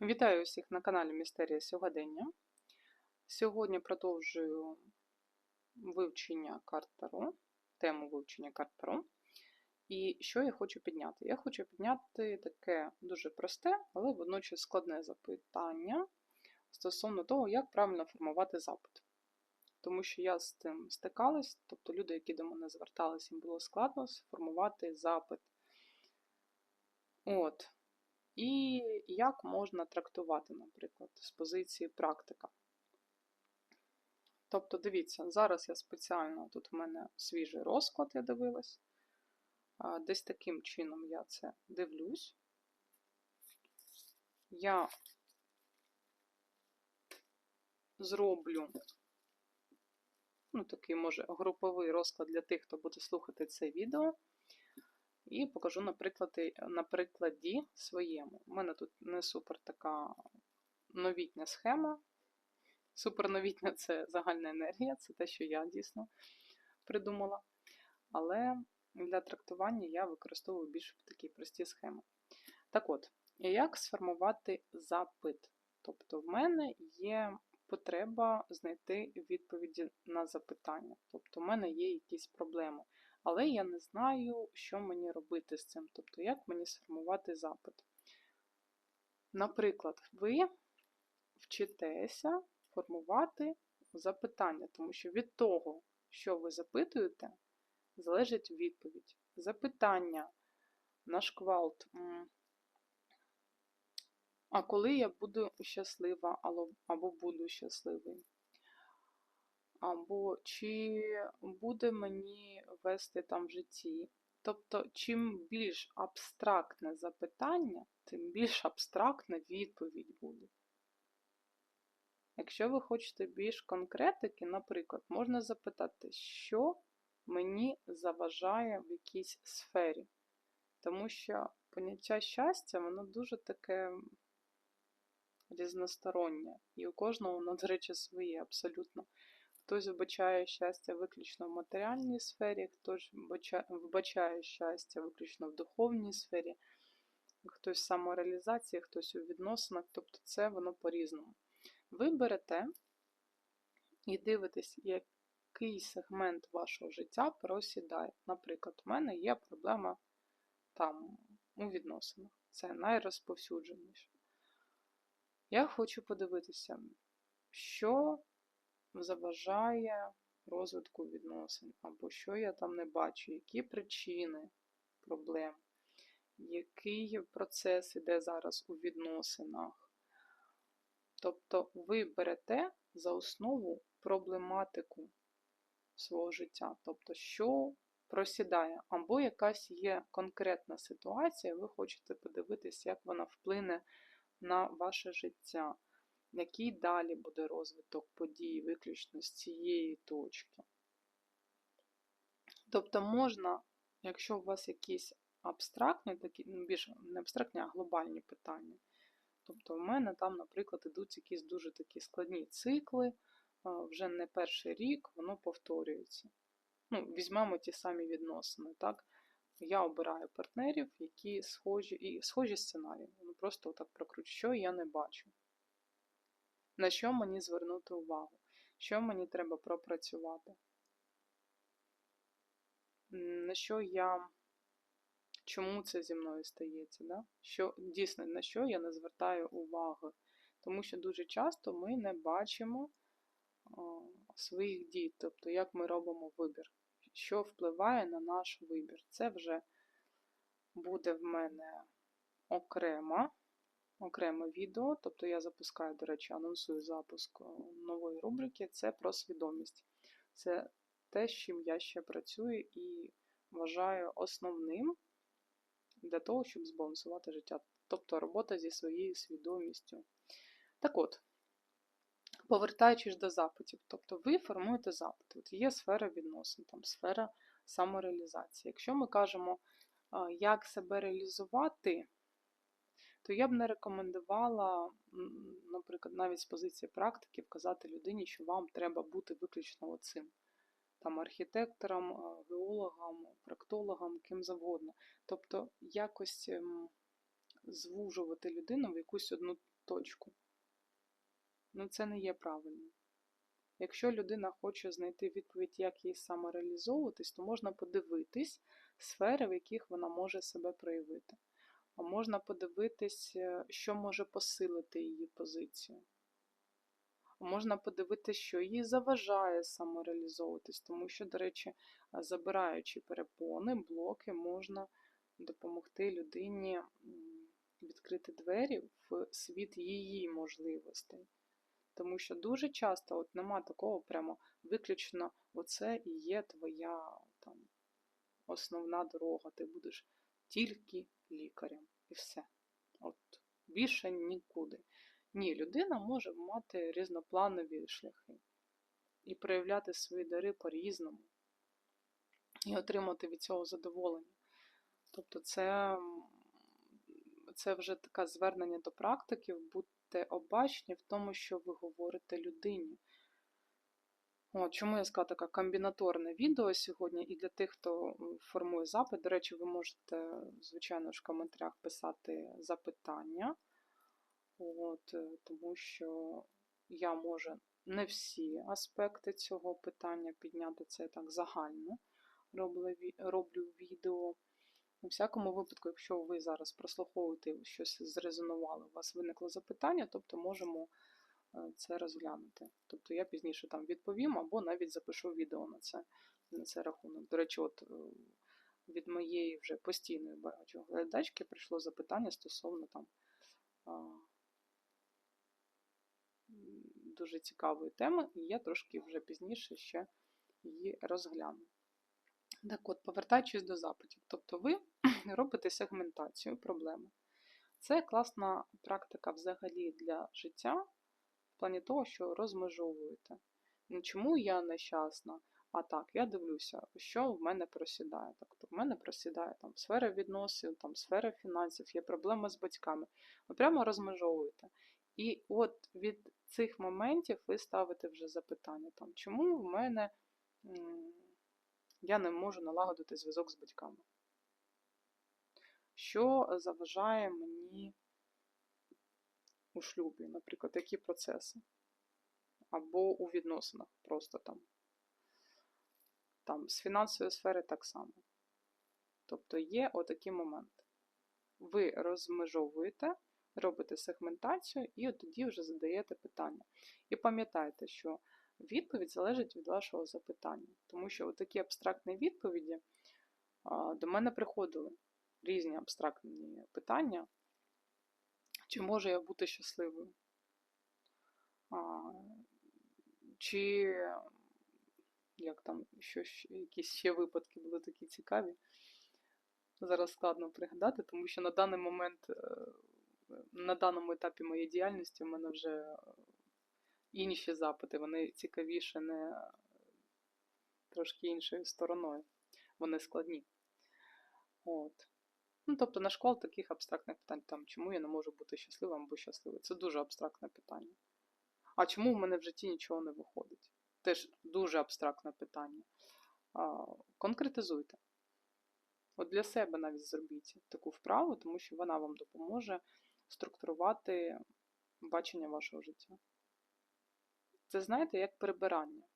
Вітаю усіх на каналі Містерія Сьогодення. Сьогодні продовжую вивчення карт Таро, тему вивчення карт Таро. І що я хочу підняти? Я хочу підняти таке дуже просте, але водночас складне запитання стосовно того, як правильно формувати запит. Тому що я з цим стикалась, тобто люди, які до мене звертались, їм було складно сформувати запит. От. І як можна трактувати, наприклад, з позиції практика. Тобто, дивіться, зараз я спеціально, тут в мене свіжий розклад, я дивилась. Десь таким чином я це дивлюсь. Я зроблю, ну, такий, може, груповий розклад для тих, хто буде слухати це відео. І покажу на прикладі, на прикладі своєму. У мене тут не супер така новітня схема. Суперновітня це загальна енергія, це те, що я дійсно придумала. Але для трактування я використовую більш такі прості схеми. Так от, як сформувати запит? Тобто, в мене є потреба знайти відповіді на запитання. Тобто, в мене є якісь проблеми але я не знаю, що мені робити з цим, тобто, як мені сформувати запит. Наприклад, ви вчитеся формувати запитання, тому що від того, що ви запитуєте, залежить відповідь. Запитання на шквалт. А коли я буду щаслива або буду щасливий? Або чи буде мені вести там в житті. Тобто, чим більш абстрактне запитання, тим більш абстрактна відповідь буде. Якщо ви хочете більш конкретики, наприклад, можна запитати, що мені заважає в якійсь сфері. Тому що поняття щастя, воно дуже таке різностороннє. І у кожного воно, до речі, своє абсолютно. Хтось вбачає щастя виключно в матеріальній сфері, хтось вбачає щастя виключно в духовній сфері, хтось в самореалізації, хтось у відносинах, тобто це воно по-різному. Ви берете і дивитесь, який сегмент вашого життя просідає. Наприклад, у мене є проблема там у відносинах. Це найрозповсюдженіше. Я хочу подивитися, що заважає розвитку відносин, або що я там не бачу, які причини проблем, який процес іде зараз у відносинах. Тобто ви берете за основу проблематику свого життя, тобто, що просідає, або якась є конкретна ситуація, ви хочете подивитися, як вона вплине на ваше життя який далі буде розвиток подій виключно з цієї точки. Тобто можна, якщо у вас якісь абстрактні, такі, ну, більш не абстрактні, а глобальні питання. Тобто, в мене там, наприклад, ідуть якісь дуже такі складні цикли, вже не перший рік, воно повторюється. Ну, Візьмемо ті самі відносини. так? Я обираю партнерів, які схожі і схожі сценарії. Ну, Просто так прокручу, що я не бачу на що мені звернути увагу, що мені треба пропрацювати, на що я, чому це зі мною стається, да? що, дійсно, на що я не звертаю уваги. Тому що дуже часто ми не бачимо о, своїх дій, тобто як ми робимо вибір, що впливає на наш вибір. Це вже буде в мене окрема окреме відео, тобто я запускаю, до речі, анонсую запуск нової рубрики це про свідомість. Це те, з чим я ще працюю і вважаю основним для того, щоб збалансувати життя. Тобто робота зі своєю свідомістю. Так от, повертаючись до запитів, тобто ви формуєте запит. От Є сфера відносин, там сфера самореалізації. Якщо ми кажемо, як себе реалізувати, то я б не рекомендувала, наприклад, навіть з позиції практики вказати людині, що вам треба бути виключно оцим. Там архітектором, е, геологом, проктологом, ким завгодно. Тобто якось ем, звужувати людину в якусь одну точку. Ну, це не є правильно. Якщо людина хоче знайти відповідь, як їй самореалізовуватись, то можна подивитись сфери, в яких вона може себе проявити. Можна подивитись, е, що може посилити її позицію. Можна подивитися, що їй заважає самореалізовуватись, тому що, до речі, забираючи перепони, блоки, можна допомогти людині відкрити двері в світ її можливостей. Тому що дуже часто от нема такого прямо виключно оце і є твоя там, основна дорога. Ти будеш тільки лікарем і все. От Більше нікуди. Ні, людина може мати різнопланові шляхи і проявляти свої дари по-різному, і отримати від цього задоволення. Тобто, це, це вже таке звернення до практиків, будьте обачні в тому, що ви говорите людині. От, чому я сказала таке комбінаторне відео сьогодні, і для тих, хто формує запит, до речі, ви можете, звичайно ж, в коментарях писати запитання, От, е, тому що я можу не всі аспекти цього питання підняти, це я так загально роблю, відео. У всякому випадку, якщо ви зараз прослуховуєте щось зрезонувало, у вас виникло запитання, тобто можемо це розглянути. Тобто я пізніше там відповім або навіть запишу відео на це, на це рахунок. До речі, от е, від моєї вже постійної багатьох глядачки прийшло запитання стосовно там дуже цікавої теми, і я трошки вже пізніше ще її розгляну. Так от, повертаючись до запитів, тобто ви робите сегментацію проблеми. Це класна практика взагалі для життя, плані того, що розмежовуєте. Ну, Чому я нещасна? А так, я дивлюся, що в мене просідає. Тобто в мене просідає там сфера відносин, там сфера фінансів, є проблема з батьками. Ви прямо розмежовуєте. І от від цих моментів ви ставите вже запитання, там, чому в мене я не можу налагодити зв'язок з батьками? Що заважає мені у шлюбі, наприклад, які процеси? Або у відносинах просто там. Там з фінансової сфери так само. Тобто є отакі моменти. Ви розмежовуєте, робите сегментацію і от тоді вже задаєте питання. І пам'ятайте, що відповідь залежить від вашого запитання. Тому що такі абстрактні відповіді до мене приходили різні абстрактні питання. Чи можу я бути щасливою? А, Чи як там що, якісь ще випадки були такі цікаві. Зараз складно пригадати, тому що на даний момент, е, на даному етапі моєї діяльності в мене вже інші запити, вони цікавіше не трошки іншою стороною. Вони складні. От. Ну, тобто на школ таких абстрактних питань, там, чому я не можу бути щасливим або щасливим. Це дуже абстрактне питання. А чому в мене в житті нічого не виходить? Теж дуже абстрактне питання. А, конкретизуйте. От для себе навіть зробіть таку вправу, тому що вона вам допоможе структурувати бачення вашого життя. Це знаєте, як прибирання.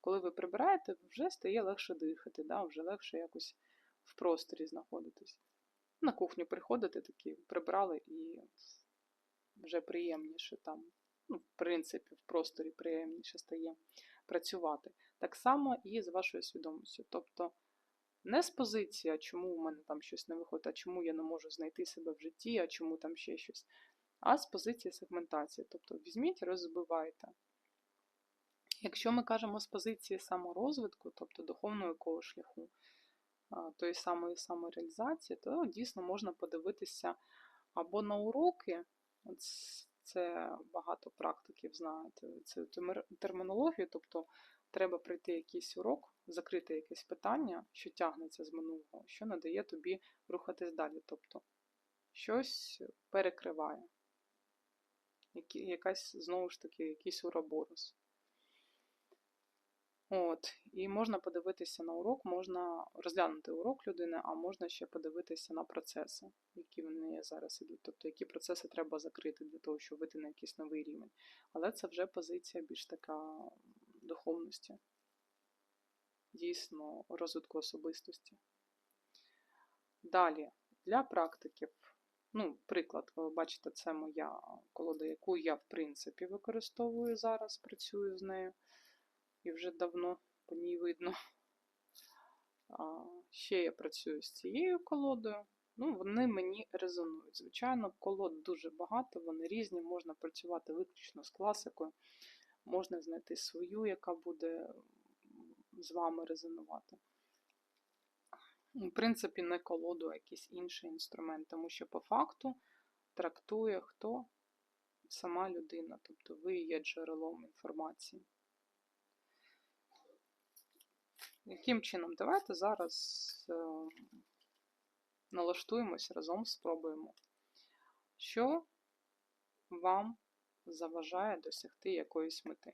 Коли ви прибираєте, вже стає легше дихати, да? вже легше якось в просторі знаходитись. На кухню приходите такі, прибрали і вже приємніше там. Ну, в принципі, в просторі приємніше стає працювати. Так само і з вашою свідомістю. Тобто не з позиції, а чому в мене там щось не виходить, а чому я не можу знайти себе в житті, а чому там ще щось, а з позиції сегментації. Тобто візьміть, розбивайте. Якщо ми кажемо з позиції саморозвитку, тобто духовного якого шляху, тої самої самореалізації, то дійсно можна подивитися або на уроки, це багато практиків знають цю термінологію, тобто треба пройти якийсь урок, закрити якесь питання, що тягнеться з минулого, що не дає тобі рухатись далі. Тобто щось перекриває, якась, знову ж таки, якийсь уроборос. От, і можна подивитися на урок, можна розглянути урок людини, а можна ще подивитися на процеси, які вони зараз ідуть. Тобто, які процеси треба закрити для того, щоб вийти на якийсь новий рівень. Але це вже позиція більш така духовності, дійсно розвитку особистості. Далі, для практиків, ну, приклад, ви бачите, це моя колода, яку я, в принципі, використовую зараз, працюю з нею. І вже давно по ній видно. А, Ще я працюю з цією колодою. Ну, Вони мені резонують. Звичайно, колод дуже багато, вони різні, можна працювати виключно з класикою, можна знайти свою, яка буде з вами резонувати. В принципі, не колоду, а якийсь інший інструмент, тому що по факту трактує хто сама людина, тобто ви є джерелом інформації. Яким чином? Давайте зараз е, налаштуємось разом, спробуємо. Що вам заважає досягти якоїсь мети?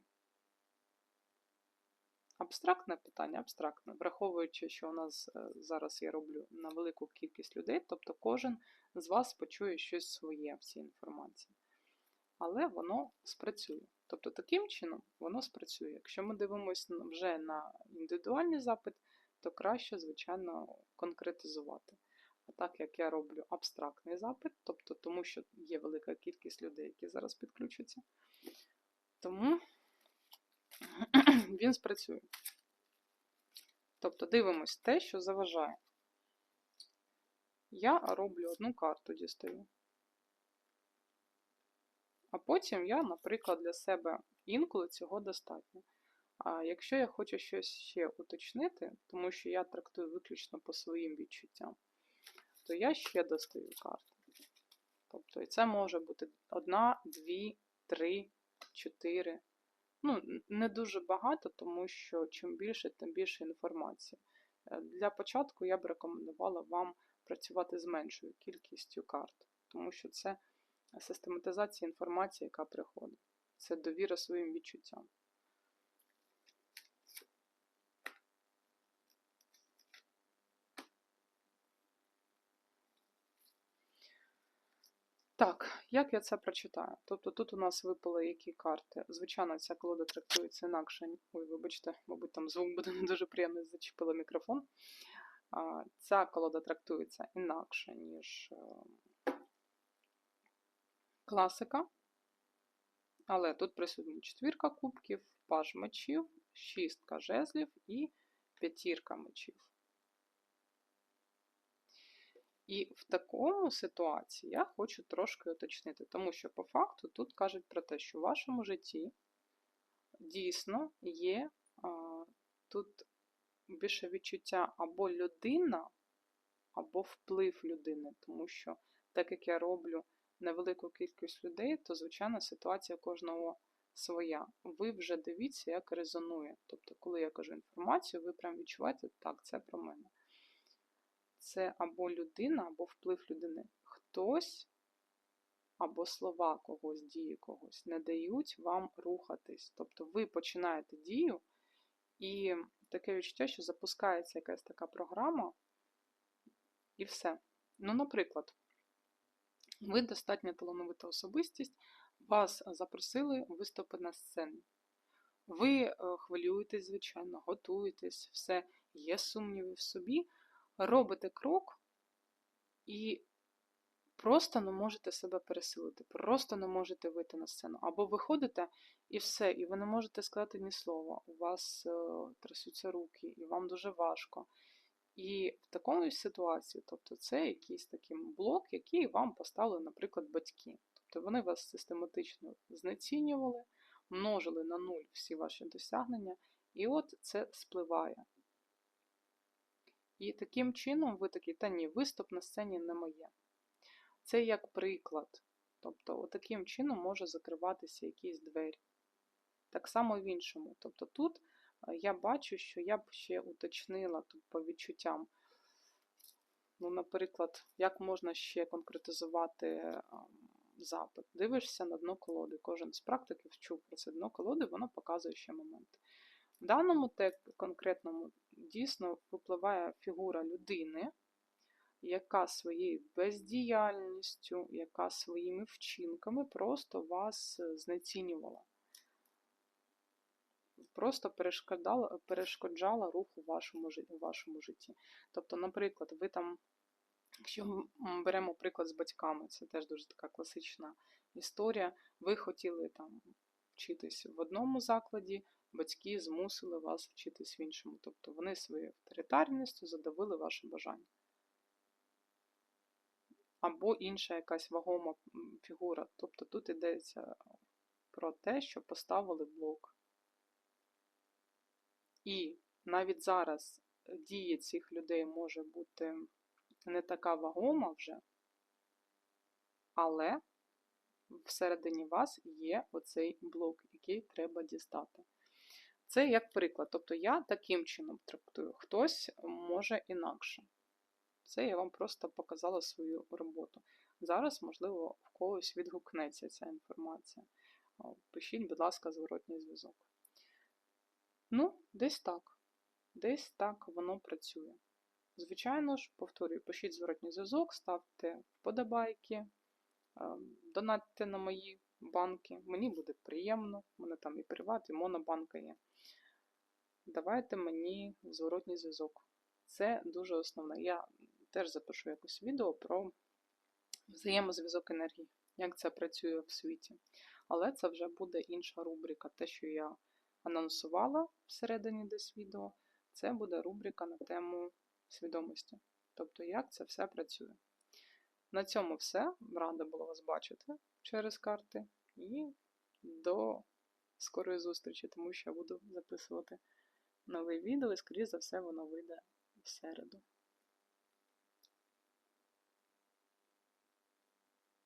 Абстрактне питання, абстрактне, враховуючи, що у нас е, зараз я роблю на велику кількість людей, тобто кожен з вас почує щось своє в цій інформації. Але воно спрацює. Тобто таким чином воно спрацює. Якщо ми дивимося вже на індивідуальний запит, то краще, звичайно, конкретизувати. А так як я роблю абстрактний запит, тобто тому що є велика кількість людей, які зараз підключаться, тому він спрацює. Тобто дивимось те, що заважає. Я роблю одну карту дістаю. А потім я, наприклад, для себе інколи цього достатньо. А якщо я хочу щось ще уточнити, тому що я трактую виключно по своїм відчуттям, то я ще достаю карти. Тобто, і це може бути одна, дві, три, чотири. Ну, не дуже багато, тому що чим більше, тим більше інформації. Е, для початку я б рекомендувала вам працювати з меншою кількістю карт, тому що це систематизація інформації, яка приходить. Це довіра своїм відчуттям. Так, як я це прочитаю? Тобто тут у нас випали які карти. Звичайно, ця колода трактується інакше. Ой, вибачте, мабуть, там звук буде не дуже приємний, зачепила мікрофон. Ця колода трактується інакше, ніж е, класика. Але тут присутні четвірка кубків, паж мечів, шістка жезлів і п'ятірка мечів. І в такому ситуації я хочу трошки уточнити, тому що по факту тут кажуть про те, що в вашому житті дійсно є а, тут більше відчуття або людина, або вплив людини, тому що, так як я роблю невелику кількість людей, то, звичайно, ситуація кожного своя. Ви вже дивіться, як резонує. Тобто, коли я кажу інформацію, ви прям відчуваєте, так, це про мене. Це або людина, або вплив людини. Хтось або слова когось, дії когось не дають вам рухатись. Тобто ви починаєте дію, і таке відчуття, що запускається якась така програма, і все. Ну, наприклад, ви достатньо талановита особистість, вас запросили виступити на сцені. Ви е, хвилюєтесь, звичайно, готуєтесь, все, є сумніви в собі, робите крок і просто не можете себе пересилити, просто не можете вийти на сцену. Або виходите і все, і ви не можете сказати ні слова. У вас е, трясуться руки, і вам дуже важко. І в такому ситуації, тобто це якийсь такий блок, який вам поставили, наприклад, батьки. Тобто вони вас систематично знецінювали, множили на нуль всі ваші досягнення, і от це спливає. І таким чином ви такий, та ні, виступ на сцені не моє. Це як приклад. Тобто, таким чином може закриватися якісь двері. Так само в іншому. Тобто тут я бачу, що я б ще уточнила тут по відчуттям. Ну, Наприклад, як можна ще конкретизувати запит. Дивишся на дно колоди. Кожен з практиків чув про це дно колоди, воно показує ще моменти. В даному конкретному дійсно випливає фігура людини, яка своєю бездіяльністю, яка своїми вчинками просто вас е, знецінювала. Просто перешкоджала, перешкоджала руху вашому, вашому житті. Тобто, наприклад, ви там, якщо ми беремо приклад з батьками, це теж дуже така класична історія. Ви хотіли там вчитись в одному закладі, батьки змусили вас вчитись в іншому. Тобто вони своєю авторитарністю задавили ваше бажання. Або інша якась вагома фігура. Тобто тут йдеться про те, що поставили блок. І навіть зараз дія цих людей може бути не така вагома вже, але всередині вас є оцей блок, який треба дістати. Це як приклад. Тобто я таким чином трактую, хтось може інакше. Це я вам просто показала свою роботу. Зараз, можливо, в когось відгукнеться ця інформація. Пишіть, будь ласка, зворотній зв'язок. Ну, десь так. Десь так воно працює. Звичайно ж, повторюю, пишіть зворотній зв'язок, ставте вподобайки, е, донатьте на мої банки. Мені буде приємно. У мене там і приват, і монобанка є. Давайте мені зворотній зв'язок. Це дуже основне. Я теж запишу якось відео про взаємозв'язок енергії, як це працює в світі. Але це вже буде інша рубрика. Те, що я анонсувала всередині десь відео, це буде рубрика на тему свідомості. Тобто, як це все працює. На цьому все. Рада була вас бачити через карти. І до скорої зустрічі, тому що я буду записувати нове відео, і, скоріш за все, воно вийде в середу.